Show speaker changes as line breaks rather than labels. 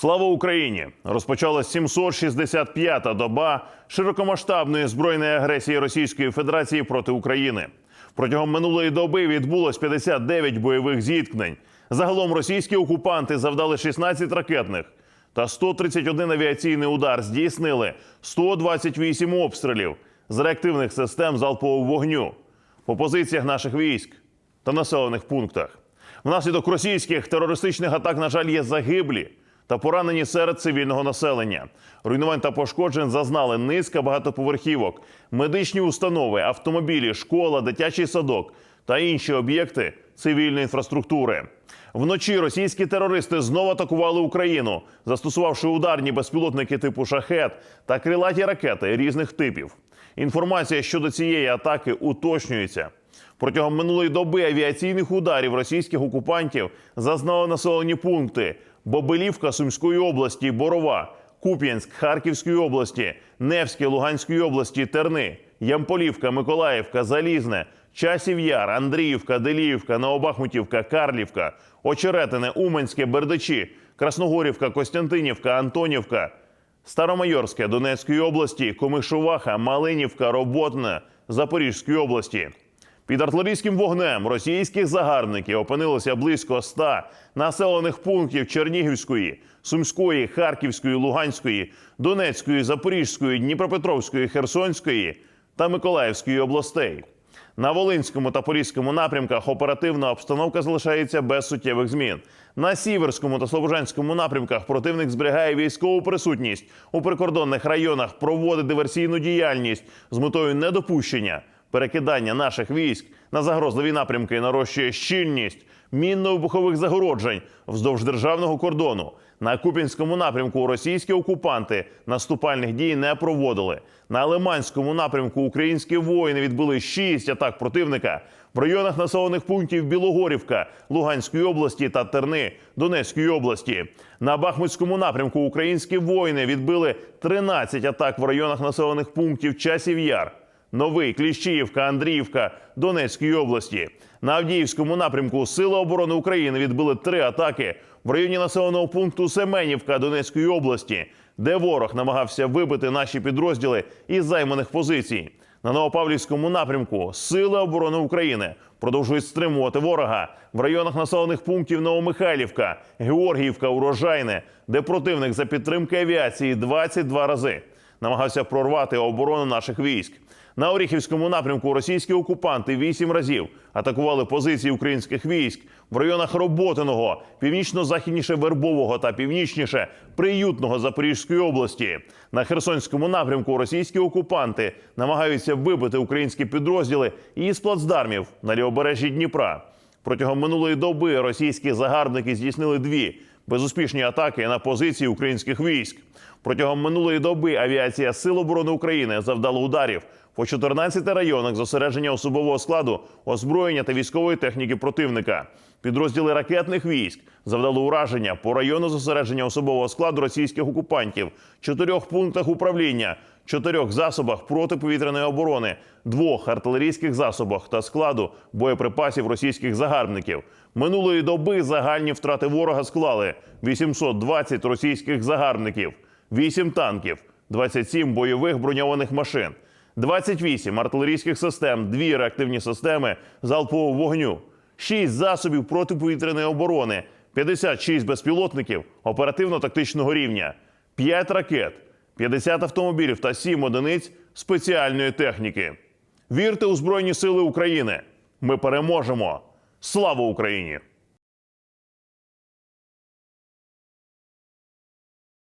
Слава Україні! Розпочалась 765-та доба широкомасштабної збройної агресії Російської Федерації проти України. Протягом минулої доби відбулось 59 бойових зіткнень. Загалом російські окупанти завдали 16 ракетних та 131 авіаційний удар. Здійснили 128 обстрілів з реактивних систем залпового вогню по позиціях наших військ та населених пунктах. Внаслідок російських терористичних атак, на жаль, є загиблі та поранені серед цивільного населення. Руйнувань та пошкоджень зазнали низка багатоповерхівок, медичні установи, автомобілі, школа, дитячий садок та інші об'єкти цивільної інфраструктури. Вночі російські терористи знову атакували Україну, застосувавши ударні безпілотники типу шахет та крилаті ракети різних типів. Інформація щодо цієї атаки уточнюється. Протягом минулої доби авіаційних ударів російських окупантів зазнали населені пункти Бобилівка Сумської області, Борова, Куп'янськ Харківської області, Невське Луганської області, Терни, Ямполівка, Миколаївка, Залізне, Часів Яр, Андріївка, Деліївка, Новобахмутівка, Карлівка, Очеретине, Уманське, Бердичі, Красногорівка, Костянтинівка, Антонівка, Старомайорське Донецької області, Комишуваха, Малинівка, Роботне Запорізької області. Під артилерійським вогнем російських загарбників опинилося близько 100 населених пунктів Чернігівської, Сумської, Харківської, Луганської, Донецької, Запорізької, Дніпропетровської, Херсонської та Миколаївської областей. На Волинському та Поліському напрямках оперативна обстановка залишається без суттєвих змін. На Сіверському та Слобожанському напрямках противник зберігає військову присутність у прикордонних районах, проводить диверсійну діяльність з метою недопущення перекидання наших військ на загрозливі напрямки нарощує щільність мінно-вибухових загороджень вздовж державного кордону. На Купінському напрямку російські окупанти наступальних дій не проводили. На Лиманському напрямку українські воїни відбили шість атак противника в районах населених пунктів Білогорівка Луганської області та Терни Донецької області. На Бахмутському напрямку українські воїни відбили 13 атак в районах населених пунктів Часів Яр. Новий Кліщіївка, Андріївка Донецької області. На Авдіївському напрямку Сили оборони України відбили три атаки в районі населеного пункту Семенівка Донецької області, де ворог намагався вибити наші підрозділи із займаних позицій. На Новопавлівському напрямку Сили оборони України продовжують стримувати ворога в районах населених пунктів Новомихайлівка, Георгіївка, Урожайне, де противник за підтримки авіації 22 рази намагався прорвати оборону наших військ. На Оріхівському напрямку російські окупанти вісім разів атакували позиції українських військ в районах Роботиного, північно-західніше Вербового та північніше Приютного Запорізької області. На Херсонському напрямку російські окупанти намагаються вибити українські підрозділи із плацдармів на лівобережжі Дніпра. Протягом минулої доби російські загарбники здійснили дві безуспішні атаки на позиції українських військ. Протягом минулої доби авіація Сил оборони України завдала ударів по 14 районах зосередження особового складу, озброєння та військової техніки противника. Підрозділи ракетних військ завдали ураження по району зосередження особового складу російських окупантів, чотирьох пунктах управління, чотирьох засобах протиповітряної оборони, двох артилерійських засобах та складу боєприпасів російських загарбників. Минулої доби загальні втрати ворога склали 820 російських загарбників, 8 танків, 27 бойових броньованих машин. 28 артилерійських систем, 2 реактивні системи залпового вогню, 6 засобів протиповітряної оборони, 56 безпілотників оперативно-тактичного рівня, 5 ракет, 50 автомобілів та 7 одиниць спеціальної техніки. Вірте у Збройні Сили України! Ми переможемо! Слава Україні!